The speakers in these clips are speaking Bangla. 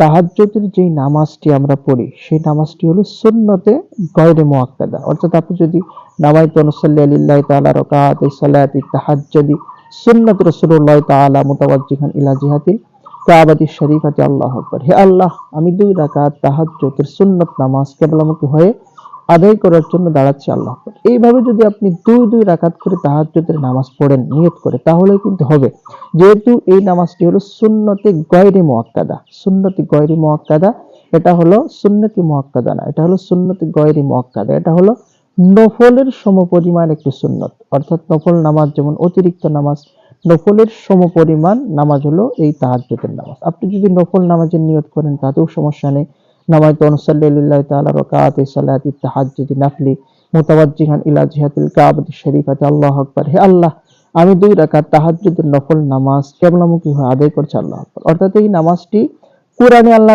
তাহাজ্জুদের যেই নামাজটি আমরা পড়ি, সেই নামাজটি হলো সুন্নতে গয়রে মুআক্কাদা। অর্থাৎ আপনি যদি নামাইতু অনুসাল্লি লিল্লাহি তাআলা রাকাত সালাতি তাহাজ্জুদি, সুন্নাত রাসূলুল্লাহ তাআলা মুতাওয়াজ্জিহান ইলা জিহাতিল কাবাতি শরীফাতি আল্লাহু আকবার। হে আল্লাহ, আমি দুই রাকাত তাহাজ্জুদের সুন্নত নামাজ কেবলমুখী হয়ে আদায় করার জন্য দাঁড়াচ্ছে আল্লাহ। এইভাবে যদি আপনি দুই দুই রাকাত করে তাহাজ্জুদের নামাজ পড়েন, নিয়ত করে, তাহলে কিন্তু হবে। যেহেতু এই নামাজটি হলো সুন্নতে গয়রে মুআক্কাদা সুন্নতি গয়রে মুআক্কাদা এটা হলো সুন্নতি মুআক্কাদা না, এটা হলো সুন্নতি গয়রে মুআক্কাদা এটা হলো নফলের সমপরিমাণ একটি সুন্নত। অর্থাৎ নফল নামাজ যেমন অতিরিক্ত নামাজ, নফলের সমপরিমাণ নামাজ হলো এই তাহাজ্জুদের নামাজ। আপনি যদি নফল নামাজের নিয়ত করেন, তাতেও সমস্যা নেই। নাফলি শরীফাতি। আল্লাহু হে আল্লাহ, আমি দুই তাহাজ্জুদের নামাজ হয়ে আদায় করছি আল্লাহ অর্থাৎ এই নামাজটি কোরআনে আল্লাহ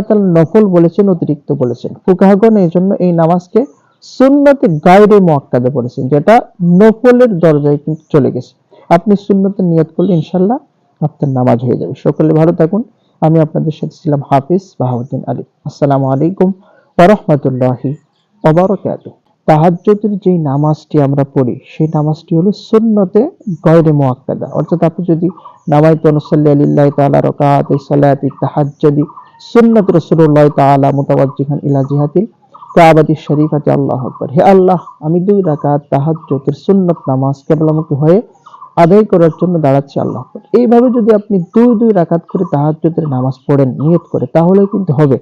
বলেছেন, অতিরিক্ত বলেছেন। ফুকাহাগণ এই জন্য এই নামাজকে সুন্নতে গাইরে মুআক্কাদা বলেছেন, যেটা নফলের দরজায় কিন্তু চলে গেছে। আপনি সুন্নতে নিয়ত করলে ইনশাল্লাহ আপনার নামাজ হয়ে যাবে। সকলে ভালো থাকুন। আমি আপনাদের সাথে ছিলাম হাফিজ বাহাউদ্দিন আলী। আসসালামু আলাইকুম ওরহমতুল্লাহি ওবরকাত তাহাজ্জুদের যেই নামাজটি আমরা পড়ি, সেই নামাজটি হলো সুন্নতে গয়রে মুআক্কাদা। অর্থাৎ আপনি যদি নামাইতু অনুসাল্লি লিল্লাহি তাআলা রাকাত সালাতি তাহাজ্জুদি, সুন্নাত রাসূলুল্লাহ তাআলা মুতাওয়াজ্জিহান ইলা জিহাতিল কাবাতি শরীফাতি, আল্লাহু আকবার। হে আল্লাহ, আমি দুই রাকাত তাহাজ্জুদের সুন্নত নামাজ কেবলামুখী হয়ে আদায় করার জন্য দাঁড়াচ্ছি আল্লাহ। এইভাবে যদি আপনি দুই দুই রাকাত করে তাহাজ্জুদের নামাজ পড়েন, নিয়ত করে তাহলে কিন্তু হবে।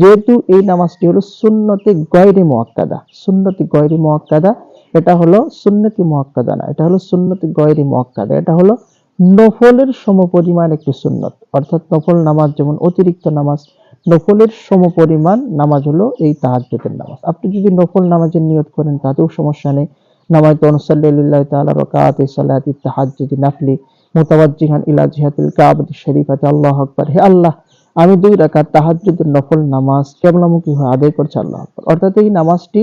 যেহেতু এই নামাজটি হলো সুন্নতে গয়রে মুআক্কাদা সুন্নতি গয়রে মুআক্কাদা এটা হলো সুন্নতি মুআক্কাদা না, এটা হলো সুন্নতি গয়রে মুআক্কাদা এটা হলো নফলের সমপরিমাণ একটি সুন্নত। অর্থাৎ নফল নামাজ যেমন অতিরিক্ত নামাজ, নফলের সমপরিমাণ নামাজ হলো এই তাহাজ্জুদের নামাজ। আপনি যদি নফল নামাজের নিয়ত করেন, তাতেও সমস্যা নেই। তাহাজ্জুদি নাফলি ইলা হে আল্লাহ, আমি দুই রাকাত নফল নামাজ কেবলামুখী হয়ে আদায় করছি আল্লাহ অর্থাৎ এই নামাজটি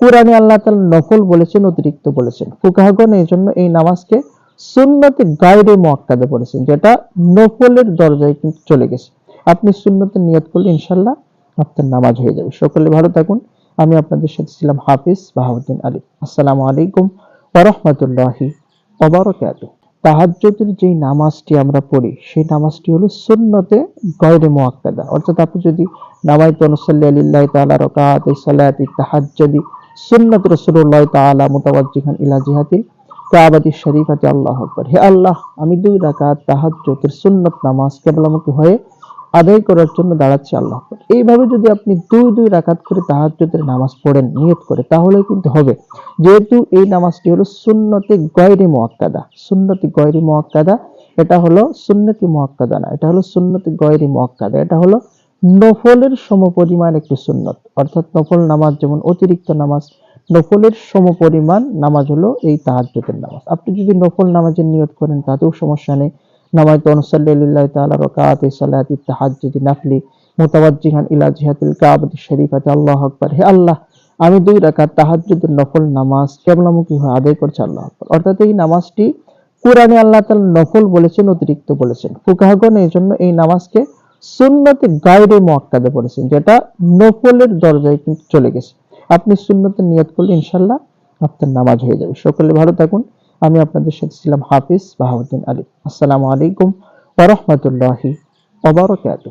কোরআনে আল্লাহ নফল বলেছেন, অতিরিক্ত বলেছেন। ফুকাহাগণ এই জন্য এই নামাজকে সুন্নতে গাইরে মুআক্কাদা বলেছেন যেটা নফলের দরজায় কিন্তু চলে গেছে। আপনি সুন্নতে নিয়ত করলে ইনশাল্লাহ আপনার নামাজ হয়ে যাবে। সকলে ভালো থাকুন। আমি আপনাদের সাথে ছিলাম হাফিজ বাহাউদ্দিন আলী। আসসালামু আলাইকুম ওরহমতুল্লাহি ওবরকাত তাহাজ্জুদের যেই নামাজটি আমরা পড়ি, সেই নামাজটি হলো সুন্নতে গয়রে মুআক্কাদা অর্থাৎ আপনি যদি নামাইতু অনুসাল্লি লিল্লাহি তাআলা রাকাত সালাতি তাহাজ্জুদি সুন্নাত রাসূলুল্লাহ তাআলা মুতাওয়াজ্জিহান ইলা জিহাতিল কাবাতি শরীফাতি আল্লাহু আকবার। হে আল্লাহ, আমি দুই রাকাত তাহাজ্জুদের সুন্নত নামাজ কেবলামুখী হয়ে আদায় করার জন্য দাঁড়াচ্ছে আল্লাহ। এইভাবে যদি আপনি দুই দুই রাকাত করে তাহাজ্জুদের নামাজ পড়েন, নিয়ত করে তাহলে কিন্তু হবে। যেহেতু এই নামাজটি হলো সুন্নতে গয়রে মুআক্কাদা সুন্নতি গয়রে মুআক্কাদা এটা হলো সুন্নতি মুআক্কাদা না, এটা হলো সুন্নতি গয়রে মুআক্কাদা এটা হলো নফলের সমপরিমাণ একটি সুন্নত। অর্থাৎ নফল নামাজ যেমন অতিরিক্ত নামাজ, নফলের সমপরিমাণ নামাজ হলো এই তাহাজ্জুদের নামাজ। আপনি যদি নফল নামাজের নিয়ত করেন, তাতেও সমস্যা নেই। আমি দুই নফল নামাজ আদায় আল্লাহ অর্থাৎ এই নামাজটি কোরআনে আল্লাহ নফল বলেছেন, অতিরিক্ত বলেছেন। ফুকাহাগণ এই জন্য এই নামাজকে সুন্নতে গাইরে মুআক্কাদা বলেছেন, যেটা নফলের দরজায় কিন্তু চলে গেছে। আপনি সুন্নতে নিয়ত করলে ইনশাল্লাহ আপনার নামাজ হয়ে যাবে। সকলে ভালো থাকুন। আমি আপনাদের সাথে ছিলাম হাফিজ বাহাউদ্দিন আলী। আসসালামু আলাইকুম ওরহমতুল্লাহি ওবরকাত